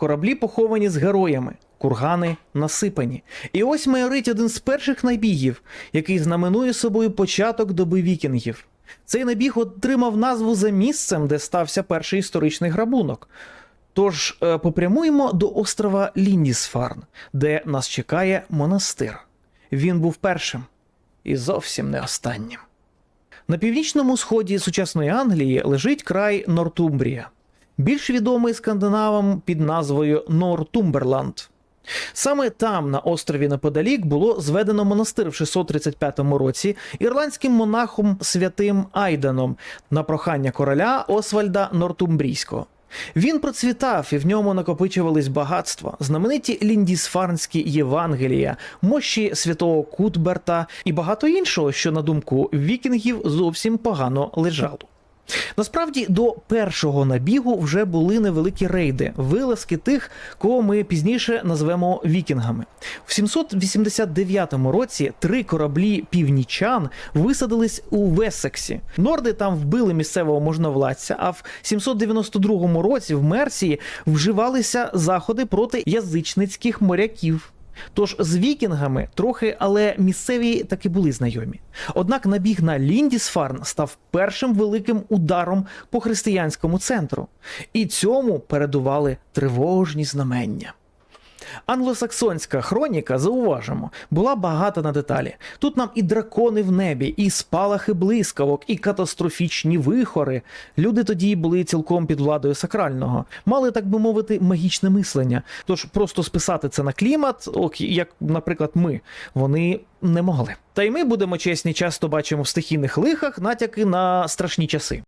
кораблі поховані з героями, кургани насипані. І ось майорить один з перших набігів, який знаменує собою початок доби вікінгів. Цей набіг отримав назву за місцем, де стався перший історичний грабунок. Тож е, попрямуємо до острова Ліндісфарн, де нас чекає монастир. Він був першим і зовсім не останнім. На північному сході сучасної Англії лежить край Нортумбрія, більш відомий скандинавам під назвою Нортумберланд. Саме там, на острові неподалік, було зведено монастир в 635 році ірландським монахом святим Айданом на прохання короля Освальда Нортумбрійського. Він процвітав і в ньому накопичувались багатства, знамениті ліндісфарнські Євангелія, мощі святого Кутберта і багато іншого, що на думку вікінгів зовсім погано лежало. Насправді до першого набігу вже були невеликі рейди, вилазки тих, кого ми пізніше назвемо вікінгами. В 789 році три кораблі північан висадились у Вессексі. Норди там вбили місцевого можновладця, а в 792 році в Мерсії вживалися заходи проти язичницьких моряків. Тож з вікінгами трохи, але місцеві таки були знайомі. Однак набіг на Ліндісфарн став першим великим ударом по християнському центру, і цьому передували тривожні знамення. Англосаксонська хроніка, зауважимо, була багата на деталі. Тут нам і дракони в небі, і спалахи блискавок, і катастрофічні вихори. Люди тоді були цілком під владою сакрального, мали, так би мовити, магічне мислення. Тож просто списати це на клімат, ок, як, наприклад, ми, вони не могли. Та й ми будемо чесні, часто бачимо в стихійних лихах натяки на страшні часи.